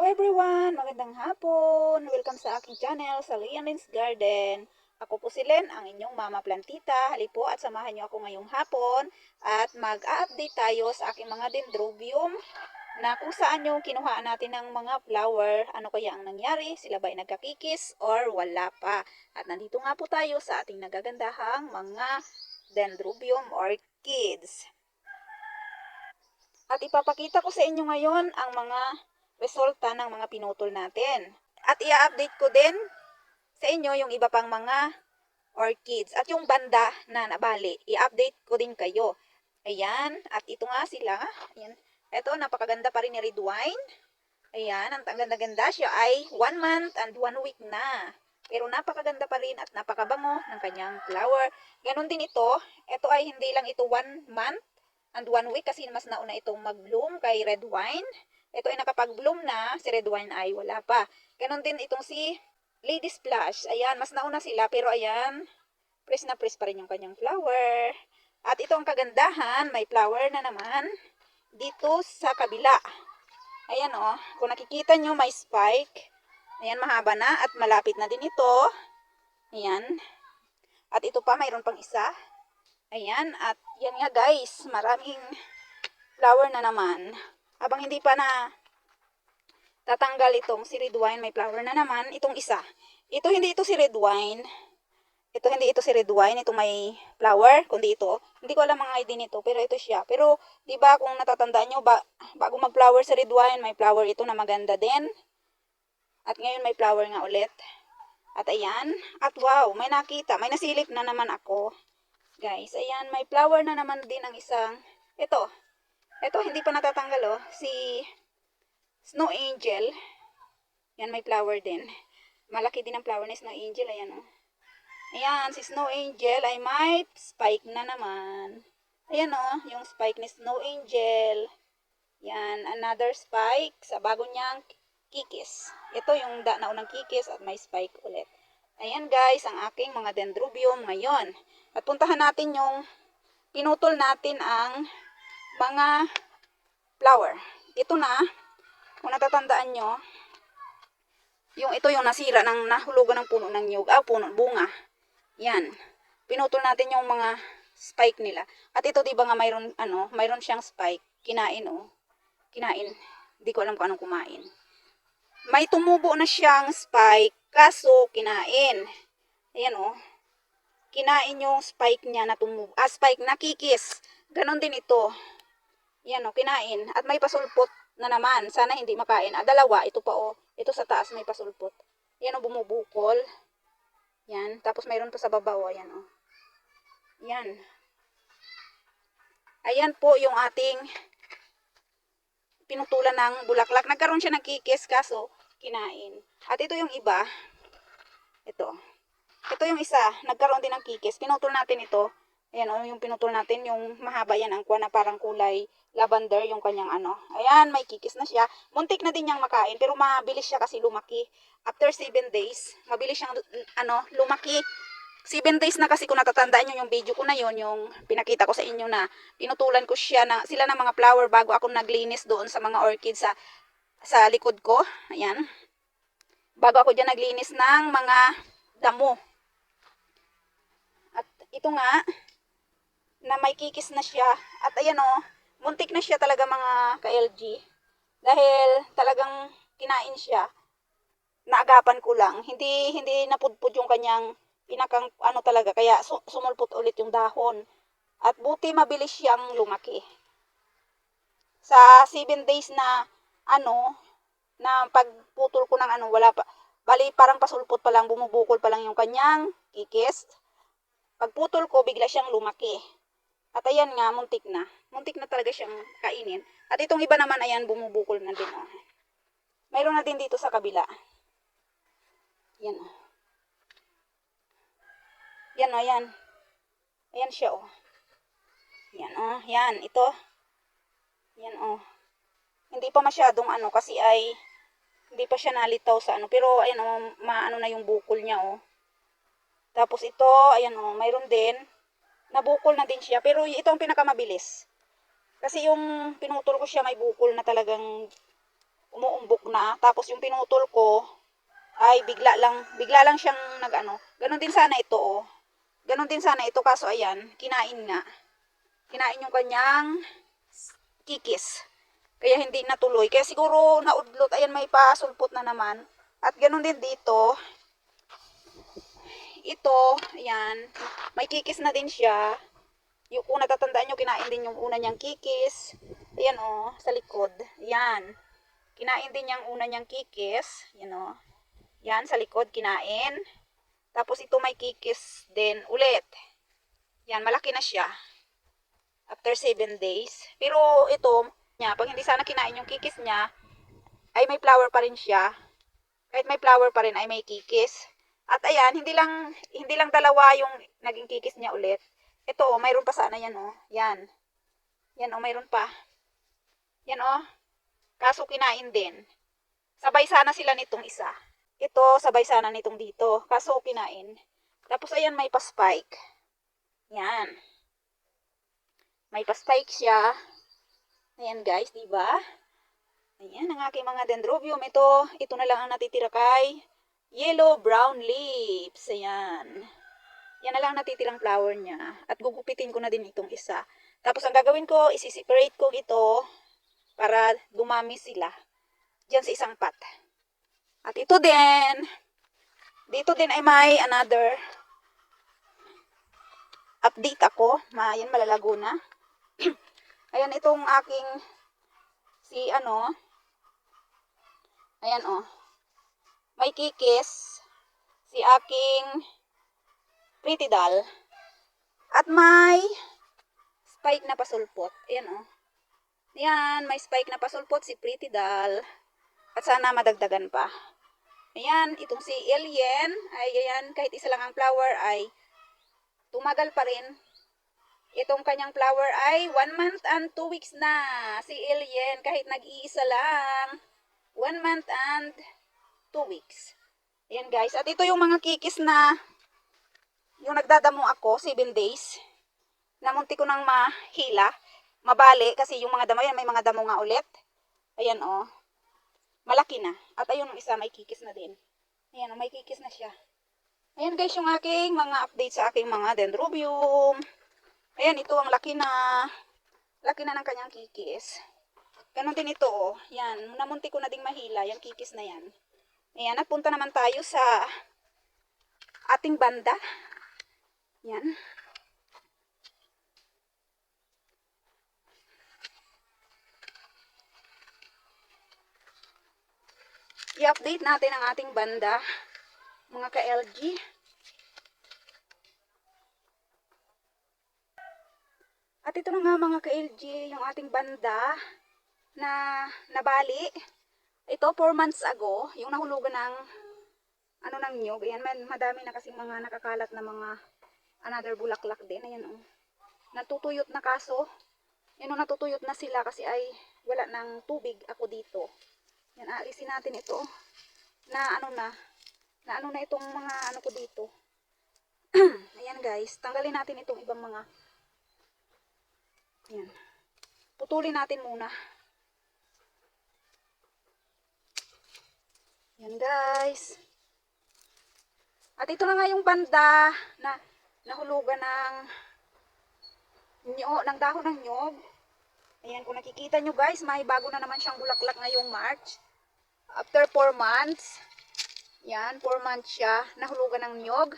everyone! Magandang hapon! Welcome sa aking channel, sa Lian Garden. Ako po si Len, ang inyong mama plantita. Hali po at samahan niyo ako ngayong hapon at mag-update tayo sa aking mga dendrobium na kung saan yung kinuhaan natin ng mga flower, ano kaya ang nangyari, sila ba ay nagkakikis or wala pa. At nandito nga po tayo sa ating nagagandahang mga dendrobium orchids. At ipapakita ko sa inyo ngayon ang mga resulta ng mga pinutol natin. At i-update ko din sa inyo yung iba pang mga orchids. At yung banda na nabali, i-update ko din kayo. Ayan, at ito nga sila. Ayan. Ito, napakaganda pa rin ni Red Wine. Ayan, ang ganda-ganda siya ay one month and one week na. Pero napakaganda pa rin at napakabango ng kanyang flower. Ganon din ito. Ito ay hindi lang ito one month and one week kasi mas nauna itong mag-bloom kay Red Wine. Ito ay nakapag-bloom na, si Red Wine ay wala pa. Ganon din itong si Lady Splash. Ayan, mas nauna sila pero ayan, press na press pa rin yung kanyang flower. At ito ang kagandahan, may flower na naman dito sa kabila. Ayan o, oh, kung nakikita nyo may spike. Ayan, mahaba na at malapit na din ito. Ayan. At ito pa, mayroon pang isa. Ayan, at yan nga guys, maraming flower na naman. Habang hindi pa na tatanggal itong si red wine, may flower na naman. Itong isa. Ito hindi ito si red wine. Ito hindi ito si red wine, ito may flower, kundi ito. Hindi ko alam mga ID nito, pero ito siya. Pero, di ba kung natatandaan nyo, ba, bago mag-flower sa red wine, may flower ito na maganda din. At ngayon may flower nga ulit. At ayan. At wow, may nakita. May nasilip na naman ako. Guys, ayan. May flower na naman din ang isang. Ito. Ito, hindi pa natatanggal oh. Si Snow Angel. Yan, may flower din. Malaki din ang flower ni Snow Angel. Ayan oh. Ayan, si Snow Angel ay may spike na naman. Ayan oh, yung spike ni Snow Angel. Yan, another spike sa bago niyang kikis. Ito yung da na unang kikis at may spike ulit. Ayan guys, ang aking mga dendrobium ngayon. At puntahan natin yung pinutol natin ang mga flower. Ito na, kung natatandaan nyo, yung ito yung nasira ng nahulugan ng puno ng nyug, ah, puno, bunga. Yan. Pinutol natin yung mga spike nila. At ito, di ba nga mayroon, ano, mayroon siyang spike. Kinain, oh. Kinain. Hindi ko alam kung anong kumain may tumubo na siyang spike, kaso kinain. Ayan. Oh. Kinain yung spike niya na tumubo. Ah, spike na kikis. Ganon din ito. Ayan o, oh, kinain. At may pasulpot na naman. Sana hindi makain. Ah, dalawa. Ito pa o. Oh. Ito sa taas may pasulpot. Ayan o, bumubukol. Yan. Tapos mayroon pa sa baba o. Ayan o. Yan. Ayan po yung ating pinutulan ng bulaklak. Nagkaroon siya ng kikis kaso kinain. At ito yung iba. Ito. Ito yung isa. Nagkaroon din ng kikis. Pinutol natin ito. Ayan o, oh, yung pinutol natin, yung mahaba yan ang kuha na parang kulay lavender yung kanyang ano. Ayan, may kikis na siya. Muntik na din niyang makain, pero mabilis siya kasi lumaki. After 7 days, mabilis siyang ano, lumaki. 7 days na kasi kung natatandaan nyo yung video ko na yon yung pinakita ko sa inyo na pinutulan ko siya na sila ng mga flower bago ako naglinis doon sa mga orchids sa sa likod ko. Ayan. Bago ako dyan naglinis ng mga damo. At ito nga, na may kikis na siya. At ayan o, oh, muntik na siya talaga mga ka-LG. Dahil talagang kinain siya. Naagapan ko lang. Hindi, hindi napudpud yung kanyang pinakang ano talaga. Kaya su sumulpot ulit yung dahon. At buti mabilis siyang lumaki. Sa 7 days na ano, na pagputol ko ng ano, wala pa. Bali, parang pasulpot pa lang, bumubukol pa lang yung kanyang kikis. Pagputol ko, bigla siyang lumaki. At ayan nga, muntik na. Muntik na talaga siyang kainin. At itong iba naman, ayan, bumubukol na din. Oh. Mayroon na din dito sa kabila. Yan. Oh. Yan, oh, yan. Ayan siya, oh. Yan, oh. Yan, ito. Yan, oh hindi pa masyadong ano kasi ay hindi pa siya nalitaw sa ano pero ayan oh, maano na yung bukol niya oh. Tapos ito, ayan oh, mayroon din nabukol na din siya pero ito ang pinakamabilis. Kasi yung pinutol ko siya may bukol na talagang umuumbok na. Tapos yung pinutol ko, ay bigla lang, bigla lang siyang nag-ano. Ganon din sana ito, oh. Ganon din sana ito, kaso ayan, kinain nga. Kinain yung kanyang kikis. Kaya hindi natuloy. Kaya siguro naudlot, ayan may pasulpot na naman. At ganon din dito, ito, ayan, may kikis na din siya. Yung kung natatandaan nyo, kinain din yung una niyang kikis. Ayan o, sa likod. Ayan. Kinain din niyang una niyang kikis. Ayan o. Yan, sa likod, kinain. Tapos ito may kikis din ulit. Yan, malaki na siya. After 7 days. Pero ito, niya, pag hindi sana kinain yung kikis niya, ay may flower pa rin siya. Kahit may flower pa rin, ay may kikis. At ayan, hindi lang, hindi lang dalawa yung naging kikis niya ulit. Ito, oh, mayroon pa sana yan, oh. Yan. Yan, oh, mayroon pa. Yan, oh. Kaso kinain din. Sabay sana sila nitong isa. Ito, sabay sana nitong dito. Kaso kinain. Tapos, ayan, may pa-spike. Yan. May pa-spike siya. Ayan, guys, di ba? Ayan, ang aking mga dendrobium. Ito, ito na lang ang natitira kay yellow brown leaves. Ayan. Yan na lang natitirang flower niya. At gugupitin ko na din itong isa. Tapos ang gagawin ko, isi-separate ko ito para dumami sila. Diyan sa isang pot. At ito din, dito din ay may another update ako. Ma, yan malalago na. Ayan itong aking si ano. Ayan oh. May kikis si aking pretty doll. At may spike na pasulpot. Ayan oh. Ayan, may spike na pasulpot si pretty doll. At sana madagdagan pa. Ayan, itong si Alien, ay ayan, kahit isa lang ang flower ay tumagal pa rin. Itong kanyang flower ay 1 month and 2 weeks na. Si Alien, kahit nag-iisa lang. 1 month and 2 weeks. Ayan guys, at ito yung mga kikis na yung nagdadamo ako, 7 days. Namunti ko nang mahila, mabali, kasi yung mga damo yan, may mga damo nga ulit. Ayan oh. Malaki na. At ayun, ang isa may kikis na din. Ayan, oh, may kikis na siya. Ayan guys, yung aking mga update sa aking mga dendrobium. Ayan, ito ang laki na. Laki na ng kanyang kikis. Ganon din ito, oh. Yan, namunti ko na ding mahila, yung kikis na yan. Ayan, nagpunta naman tayo sa ating banda. Yan. I-update natin ang ating banda, mga ka-LG. At ito na nga mga ka-LG, yung ating banda na nabali. Ito, 4 months ago, yung nahulugan ng ano ng nyog. Ayan, madami na kasing mga nakakalat na mga another bulaklak din. Ayan, oh. Natutuyot na kaso. Yan, oh, natutuyot na sila kasi ay wala ng tubig ako dito. Yan, aalisin natin ito. Na ano na, na ano na itong mga ano ko dito. Ayan guys, tanggalin natin itong ibang mga Ayan. Putulin natin muna. Yan guys. At ito na nga yung banda na nahulugan ng nyo, ng dahon ng nyog. Ayan, kung nakikita nyo guys, may bago na naman siyang bulaklak ngayong March. After 4 months, yan, 4 months siya, nahulugan ng nyog.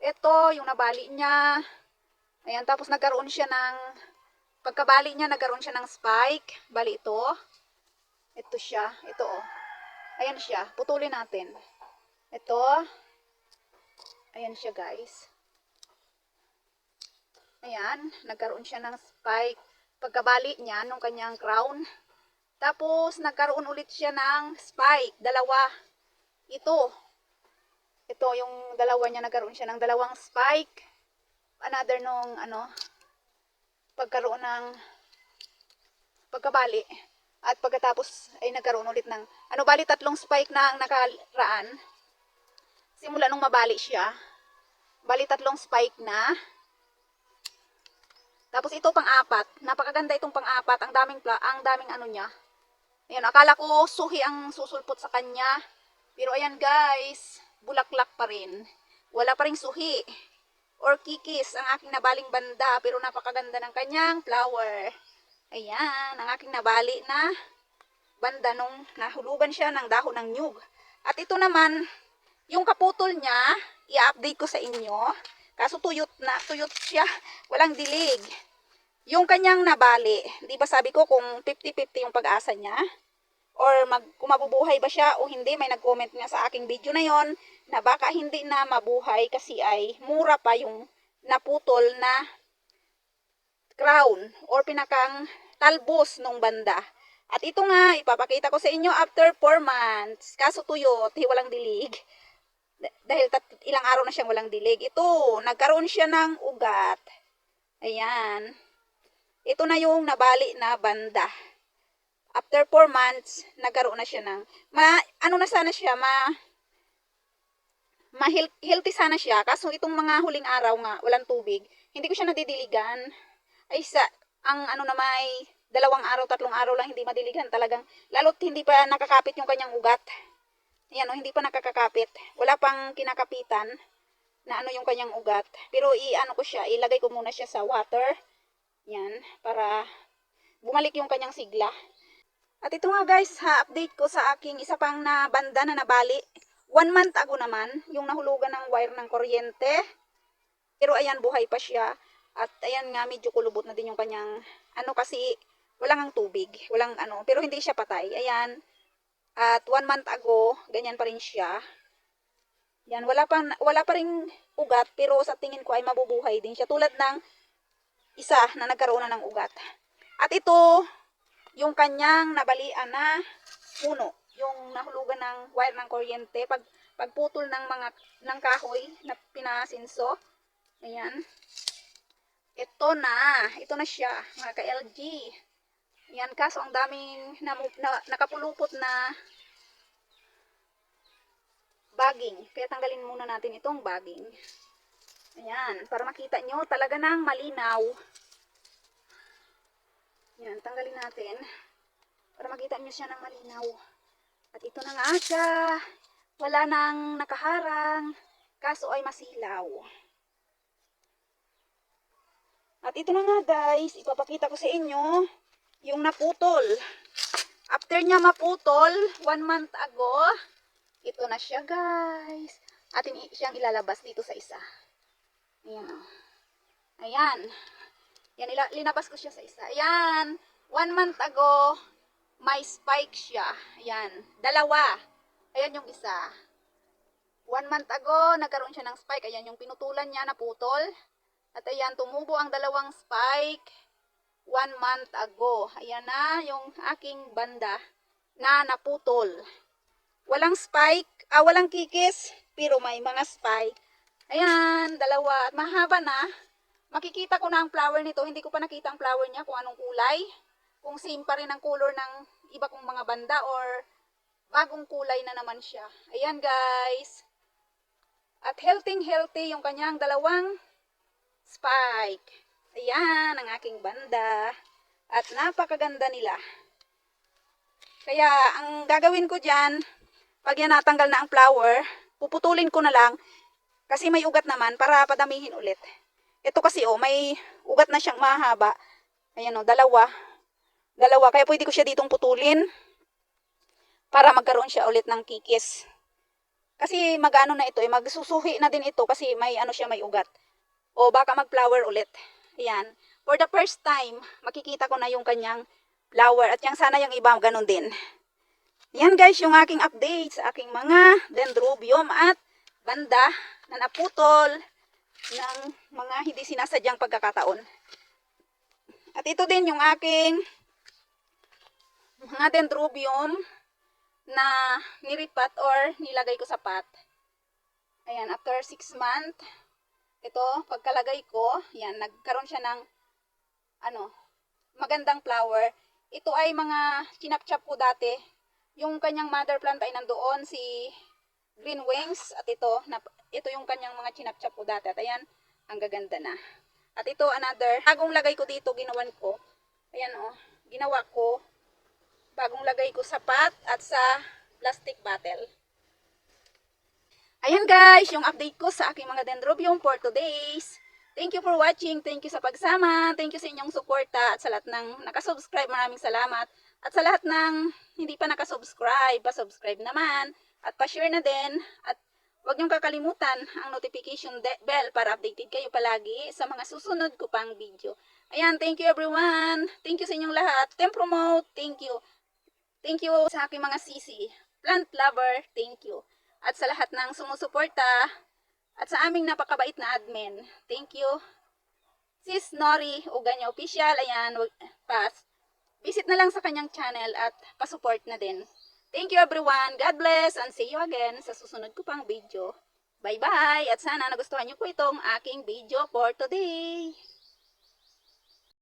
Ito, yung nabali niya. Ayan, tapos nagkaroon siya ng, pagkabali niya, nagkaroon siya ng spike. Bali ito. Ito siya, ito oh. Ayan siya, putulin natin. Ito. Ayan siya guys. Ayan, nagkaroon siya ng spike pagkabali niya nung kanyang crown. Tapos, nagkaroon ulit siya ng spike. Dalawa. Ito. Ito, yung dalawa niya, nagkaroon siya ng dalawang spike. Another nung, ano, pagkaroon ng pagkabali. At pagkatapos, ay nagkaroon ulit ng, ano, bali tatlong spike na ang nakaraan. Simula nung mabali siya. Bali tatlong spike na. Tapos ito pang-apat, napakaganda itong pang-apat, ang daming pla, ang daming ano niya. Ayan, akala ko suhi ang susulpot sa kanya. Pero ayan guys, bulaklak pa rin. Wala pa rin suhi. Or kikis ang aking nabaling banda. Pero napakaganda ng kanyang flower. Ayan, ang aking nabali na banda nung nahulugan siya ng dahon ng nyug. At ito naman, yung kaputol niya, i-update ko sa inyo. Kaso tuyot na, tuyot siya. Walang dilig. Yung kanyang nabali, di ba sabi ko kung 50-50 yung pag-asa niya? Or mag, kung mabubuhay ba siya o hindi, may nag-comment nga sa aking video na yon na baka hindi na mabuhay kasi ay mura pa yung naputol na crown or pinakang talbos nung banda. At ito nga, ipapakita ko sa inyo after 4 months. Kaso tuyot, hi, walang dilig. Dahil tat- ilang araw na siyang walang dilig. Ito, nagkaroon siya ng ugat. Ayan. Ito na yung nabali na banda. After 4 months, nagkaroon na siya ng, ma, ano na sana siya, ma, ma healthy sana siya. Kaso itong mga huling araw nga, walang tubig, hindi ko siya nadidiligan. Ay sa, ang ano na may dalawang araw, tatlong araw lang hindi madiligan talagang, lalo't hindi pa nakakapit yung kanyang ugat. Ayan o, hindi pa nakakakapit. Wala pang kinakapitan na ano yung kanyang ugat. Pero i-ano ko siya, ilagay ko muna siya sa water. Yan, para bumalik yung kanyang sigla. At ito nga guys, ha-update ko sa aking isa pang na banda na nabali. One month ago naman, yung nahulugan ng wire ng kuryente. Pero ayan, buhay pa siya. At ayan nga, medyo kulubot na din yung kanyang, ano kasi, walang ang tubig. Walang ano, pero hindi siya patay. Ayan. At one month ago, ganyan pa rin siya. Yan, wala pa, wala pa rin ugat, pero sa tingin ko ay mabubuhay din siya. Tulad ng isa na nagkaroon na ng ugat. At ito, yung kanyang nabalian na puno. Yung nahulugan ng wire ng kuryente. Pag, pagputol ng mga ng kahoy na pinasinso. Ayan. Ito na. Ito na siya, mga ka-LG. Yan, kaso ang daming na, na, nakapulupot na bagging. Kaya tanggalin muna natin itong bagging. Ayan, para makita nyo talaga ng malinaw. Yan, tanggalin natin. Para makita nyo siya ng malinaw. At ito na nga siya. Wala nang nakaharang. Kaso ay masilaw. At ito na nga guys, ipapakita ko sa inyo yung naputol. After niya maputol, one month ago, ito na siya guys. Atin siyang ilalabas dito sa isa. Ayan o. Ayan. Yan, linabas ko siya sa isa. Ayan. One month ago, may spike siya. Ayan. Dalawa. Ayan yung isa. One month ago, nagkaroon siya ng spike. Ayan yung pinutulan niya, naputol. At ayan, tumubo ang dalawang spike one month ago. Ayan na yung aking banda na naputol. Walang spike, ah, walang kikis, pero may mga spike. Ayan, dalawa. At mahaba na. Makikita ko na ang flower nito. Hindi ko pa nakita ang flower niya kung anong kulay. Kung same pa rin ang color ng iba kong mga banda or bagong kulay na naman siya. Ayan guys. At healthy healthy yung kanyang dalawang spike. Ayan ang aking banda. At napakaganda nila. Kaya ang gagawin ko dyan, pag yan natanggal na ang flower, puputulin ko na lang kasi may ugat naman para padamihin ulit. Ito kasi oh, may ugat na siyang mahaba. Ayan oh, dalawa. Dalawa. Kaya pwede ko siya ditong putulin para magkaroon siya ulit ng kikis. Kasi magano na ito, eh, magsusuhi na din ito kasi may ano siya, may ugat. O baka mag-flower ulit. Ayan. For the first time, makikita ko na yung kanyang flower. At yung sana yung iba, ganun din. Yan guys, yung aking update sa aking mga dendrobium at banda na naputol ng mga hindi sinasadyang pagkakataon. At ito din yung aking mga dendrobium na niripat or nilagay ko sa pot. Ayan, after 6 months, ito, pagkalagay ko, yan, nagkaroon siya ng, ano, magandang flower. Ito ay mga chinap-chap ko dati. Yung kanyang mother plant ay nandoon, si Green Wings. At ito, na, ito yung kanyang mga chinap-chap ko dati. At ayan, ang gaganda na. At ito, another, bagong lagay ko dito, ginawan ko. Ayan o, ginawa ko, bagong lagay ko sa pot at sa plastic bottle. Ayan guys, yung update ko sa aking mga dendrobium for today's. Thank you for watching. Thank you sa pagsama. Thank you sa inyong suporta at sa lahat ng nakasubscribe. Maraming salamat. At sa lahat ng hindi pa nakasubscribe, pa-subscribe naman. At pa-share na din. At huwag niyong kakalimutan ang notification bell para updated kayo palagi sa mga susunod ko pang video. Ayan, thank you everyone. Thank you sa inyong lahat. Tem promote, thank you. Thank you sa aking mga sisi. Plant lover, thank you. At sa lahat ng sumusuporta, at sa aming napakabait na admin, thank you. Sis Nori Uganya Official, ayan, pass. Visit na lang sa kanyang channel at pasupport na din. Thank you everyone. God bless and see you again sa susunod ko pang video. Bye-bye! At sana nagustuhan niyo po itong aking video for today.